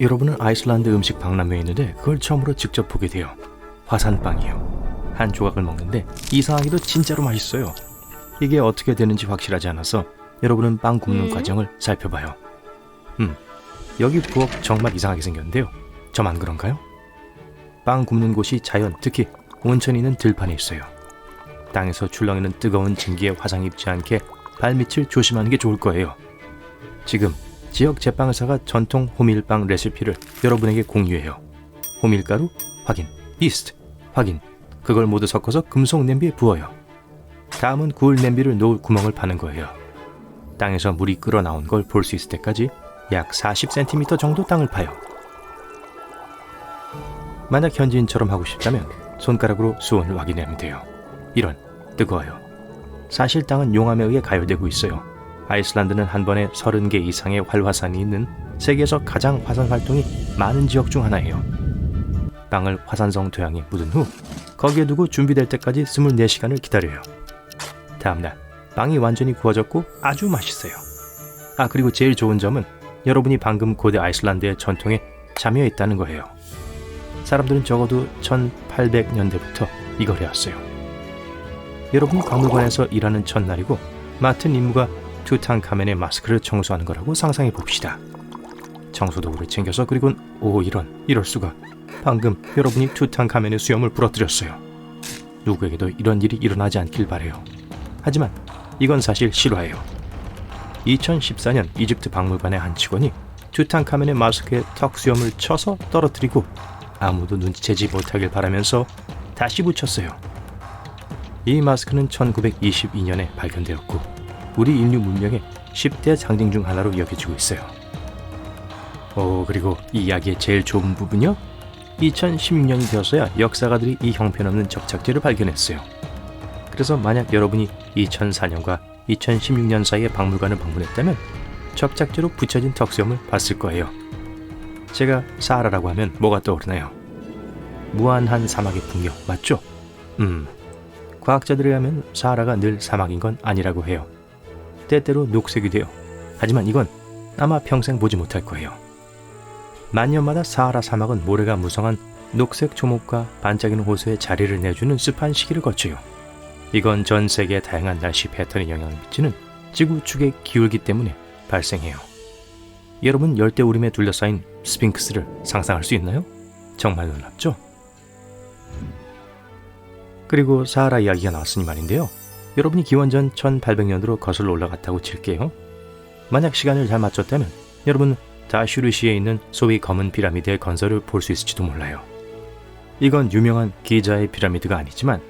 여러분은 아이슬란드 음식 박람회에 있는데 그걸 처음으로 직접 보게 돼요. 화산빵이요. 한 조각을 먹는데 이상하게도 진짜로 맛있어요. 이게 어떻게 되는지 확실하지 않아서 여러분은 빵 굽는 음. 과정을 살펴봐요. 음, 여기 부엌 정말 이상하게 생겼는데요. 저만 그런가요? 빵 굽는 곳이 자연, 특히 온천이 있는 들판에 있어요. 땅에서 출렁이는 뜨거운 증기에 화상 입지 않게 발밑을 조심하는 게 좋을 거예요. 지금 지역 제빵사가 전통 호밀빵 레시피를 여러분에게 공유해요. 호밀가루 확인, 이스트 확인. 그걸 모두 섞어서 금속 냄비에 부어요. 다음은 구울 냄비를 놓을 구멍을 파는 거예요. 땅에서 물이 끓어 나온 걸 볼 수 있을 때까지 약 40cm 정도 땅을 파요. 만약 현지인처럼 하고 싶다면 손가락으로 수온을 확인하면 돼요. 이런 뜨거워요. 사실 땅은 용암에 의해 가열되고 있어요. 아이슬란드는 한 번에 30개 이상의 활화산이 있는 세계에서 가장 화산 활동이 많은 지역 중 하나예요. 빵을 화산성 토양에 묻은 후 거기에 두고 준비될 때까지 24시간을 기다려요. 다음날 빵이 완전히 구워졌고 아주 맛있어요. 아 그리고 제일 좋은 점은 여러분이 방금 고대 아이슬란드의 전통에 참여했다는 거예요. 사람들은 적어도 1800년대부터 이걸 해왔어요. 여러분 박물관에서 일하는 첫날이고 맡은 임무가 투탕카멘의 마스크를 청소하는 거라고 상상해 봅시다. 청소 도구를 챙겨서 그리고 오 이런 이럴 수가 방금 여러분이 투탕카멘의 수염을 부러뜨렸어요. 누구에게도 이런 일이 일어나지 않길 바래요. 하지만 이건 사실 실화예요. 2014년 이집트 박물관의 한 직원이 투탕카멘의 마스크에 턱 수염을 쳐서 떨어뜨리고 아무도 눈치채지 못하길 바라면서 다시 붙였어요. 이 마스크는 1922년에 발견되었고 우리 인류 문명의 10대 상징 중 하나로 여겨지고 있어요. 오 그리고 이 이야기의 제일 좋은 부분요? 2016년이 되어서야 역사가들이 이 형편없는 접착제를 발견했어요. 그래서 만약 여러분이 2004년과 2016년 사이에 박물관을 방문했다면 접착제로 붙여진 턱수염을 봤을 거예요. 제가 사하라라고 하면 뭐가 떠오르나요? 무한한 사막의 풍경 맞죠? 음, 과학자들에 의하면 사하라가 늘 사막인 건 아니라고 해요. 때때로 녹색이 돼요. 하지만 이건 아마 평생 보지 못할 거예요. 만년마다 사하라 사막은 모래가 무성한 녹색 초목과 반짝이는 호수에 자리를 내주는 습한 시기를 거쳐요. 이건 전 세계의 다양한 날씨 패턴에 영향을 미치는 지구 축의 기울기 때문에 발생해요. 여러분 열대우림에 둘러싸인 스핑크스를 상상할 수 있나요? 정말 놀랍죠? 그리고 사하라 이야기가 나왔으니 말인데요. 여러분이 기원전 1800년으로 거슬러 올라갔다고 칠게요. 만약 시간을 잘 맞췄다면 여러분 다슈르시에 있는 소위 검은 피라미드의 건설을 볼 수 있을지도 몰라요. 이건 유명한 기자의 피라미드가 아니지만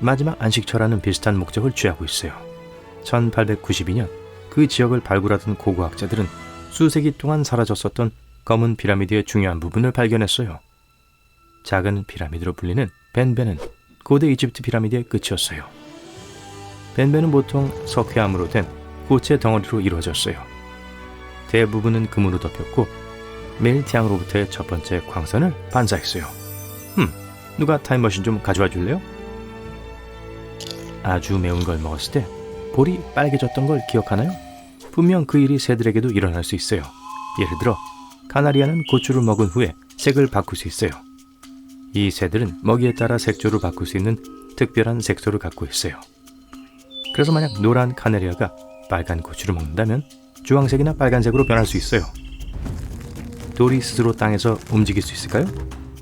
마지막 안식처라는 비슷한 목적을 취하고 있어요. 1892년 그 지역을 발굴하던 고고학자들은 수세기 동안 사라졌었던 검은 피라미드의 중요한 부분을 발견했어요. 작은 피라미드로 불리는 벤벤은 고대 이집트 피라미드의 끝이었어요. 벤벤은 보통 석회암으로 된 고체 덩어리로 이루어졌어요. 대부분은 금으로 덮였고 매일 태양으로부터의 첫 번째 광선을 반사했어요. 흠, 누가 타임머신 좀 가져와 줄래요? 아주 매운 걸 먹었을 때 볼이 빨개졌던 걸 기억하나요? 분명 그 일이 새들에게도 일어날 수 있어요. 예를 들어 카나리아는 고추를 먹은 후에 색을 바꿀 수 있어요. 이 새들은 먹이에 따라 색조를 바꿀 수 있는 특별한 색소를 갖고 있어요. 그래서 만약 노란 카나리아가 빨간 고추를 먹는다면 주황색이나 빨간색으로 변할 수 있어요. 돌이 스스로 땅에서 움직일 수 있을까요?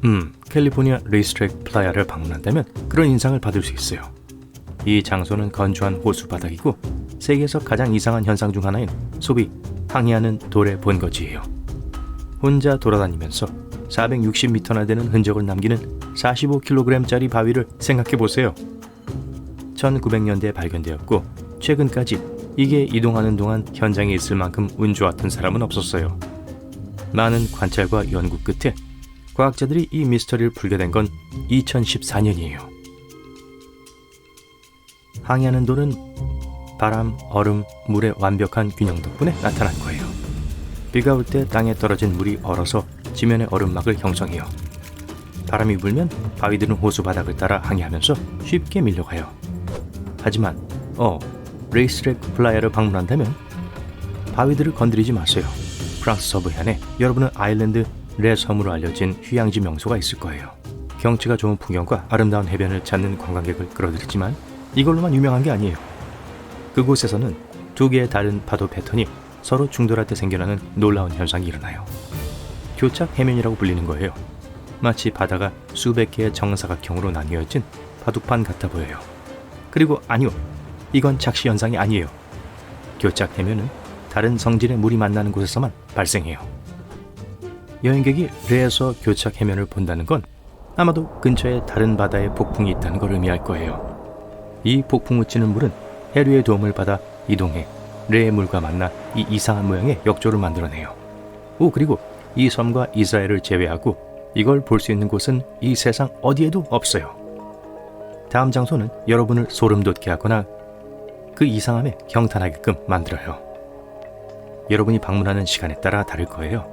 음, 캘리포니아 레이스트랙 플라야를 방문한다면 그런 인상을 받을 수 있어요. 이 장소는 건조한 호수 바닥이고 세계에서 가장 이상한 현상 중 하나인 소위 항해하는 돌의 본거지예요. 혼자 돌아다니면서 460m나 되는 흔적을 남기는 45kg짜리 바위를 생각해 보세요. 1900년대에 발견되었고 최근까지 이게 이동하는 동안 현장에 있을 만큼 운 좋았던 사람은 없었어요. 많은 관찰과 연구 끝에 과학자들이 이 미스터리를 풀게 된 건 2014년이에요. 항해하는 돌은 바람, 얼음, 물의 완벽한 균형 덕분에 나타난 거예요. 비가 올 때 땅에 떨어진 물이 얼어서 지면의 얼음막을 형성해요. 바람이 불면 바위들은 호수 바닥을 따라 항해하면서 쉽게 밀려가요. 하지만 어 레이스트랙 플라이어를 방문한다면 바위들을 건드리지 마세요. 프랑스 서부 해안에 여러분은 아일랜드 레 섬으로 알려진 휴양지 명소가 있을 거예요. 경치가 좋은 풍경과 아름다운 해변을 찾는 관광객을 끌어들이지만 이걸로만 유명한 게 아니에요. 그곳에서는 두 개의 다른 파도 패턴이 서로 충돌할 때 생겨나는 놀라운 현상이 일어나요. 교착 해면이라고 불리는 거예요. 마치 바다가 수백 개의 정사각형으로 나뉘어진 바둑판 같아 보여요. 그리고 아니요, 이건 착시 현상이 아니에요. 교착 해면은 다른 성질의 물이 만나는 곳에서만 발생해요. 여행객이 레에서 교착 해면을 본다는 건 아마도 근처에 다른 바다에 폭풍이 있다는 걸 의미할 거예요. 이 폭풍 우 치는 물은 해류의 도움을 받아 이동해 레의 물과 만나 이 이상한 모양의 역조를 만들어내요. 오 그리고 이 섬과 이스라엘을 제외하고 이걸 볼 수 있는 곳은 이 세상 어디에도 없어요. 다음 장소는 여러분을 소름 돋게 하거나 그 이상함에 경탄하게끔 만들어요. 여러분이 방문하는 시간에 따라 다를 거예요.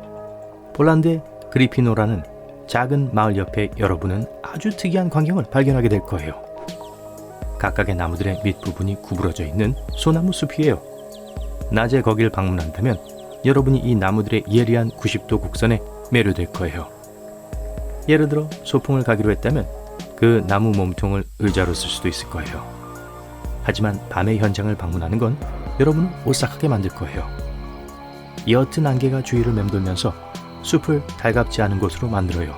폴란드의 그리피노라는 작은 마을 옆에 여러분은 아주 특이한 광경을 발견하게 될 거예요. 각각의 나무들의 밑부분이 구부러져 있는 소나무 숲이에요. 낮에 거길 방문한다면 여러분이 이 나무들의 예리한 90도 곡선에 매료될 거예요. 예를 들어 소풍을 가기로 했다면 그 나무 몸통을 의자로 쓸 수도 있을 거예요. 하지만 밤의 현장을 방문하는 건 여러분을 오싹하게 만들 거예요. 옅은 안개가 주위를 맴돌면서 숲을 달갑지 않은 곳으로 만들어요.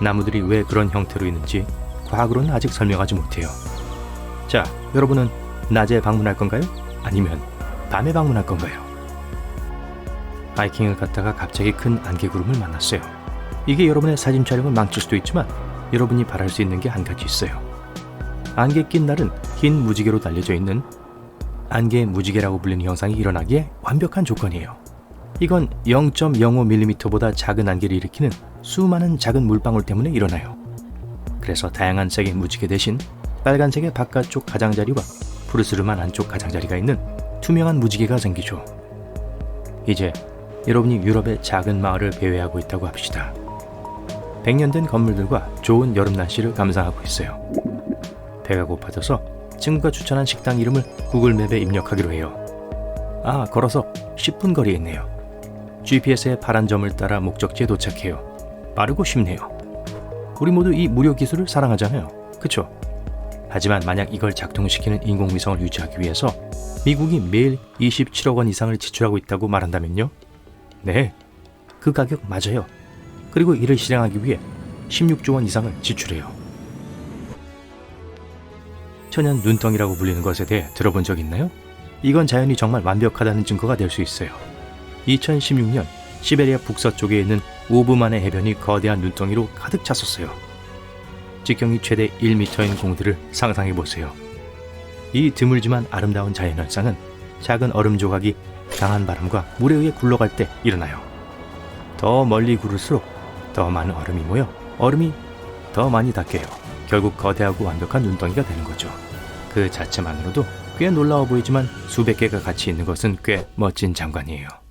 나무들이 왜 그런 형태로 있는지 과학으로는 아직 설명하지 못해요. 자, 여러분은 낮에 방문할 건가요? 아니면 밤에 방문할 건가요? 하이킹을 갔다가 갑자기 큰 안개구름을 만났어요. 이게 여러분의 사진 촬영을 망칠 수도 있지만 여러분이 바랄 수 있는 게 한 가지 있어요. 안개 낀 날은 흰 무지개로 달려져 있는 안개 무지개라고 불리는 현상이 일어나기에 완벽한 조건이에요. 이건 0.05mm보다 작은 안개를 일으키는 수많은 작은 물방울 때문에 일어나요. 그래서 다양한 색의 무지개 대신 빨간색의 바깥쪽 가장자리와 푸르스름한 안쪽 가장자리가 있는 투명한 무지개가 생기죠. 이제 여러분이 유럽의 작은 마을을 배회하고 있다고 합시다. 100년 된 건물들과 좋은 여름 날씨를 감상하고 있어요. 배가 고파져서 친구가 추천한 식당 이름을 구글맵에 입력하기로 해요. 아, 걸어서 10분 거리에 있네요. GPS의 파란 점을 따라 목적지에 도착해요. 빠르고 쉽네요. 우리 모두 이 무료 기술을 사랑하잖아요. 그쵸? 하지만 만약 이걸 작동시키는 인공위성을 유지하기 위해서 미국이 매일 27억 원 이상을 지출하고 있다고 말한다면요? 네, 그 가격 맞아요. 그리고 이를 실행하기 위해 16조 원 이상을 지출해요. 천연 눈덩이라고 불리는 것에 대해 들어본 적 있나요? 이건 자연이 정말 완벽하다는 증거가 될 수 있어요. 2016년 시베리아 북서쪽에 있는 오브만의 해변이 거대한 눈덩이로 가득 찼었어요. 직경이 최대 1m인 공들을 상상해 보세요. 이 드물지만 아름다운 자연현상은 작은 얼음 조각이 강한 바람과 물에 의해 굴러갈 때 일어나요. 더 멀리 구를수록 더 많은 얼음이 모여 얼음이 더 많이 닿게요. 결국 거대하고 완벽한 눈덩이가 되는 거죠. 그 자체만으로도 꽤 놀라워 보이지만 수백 개가 같이 있는 것은 꽤 멋진 장관이에요.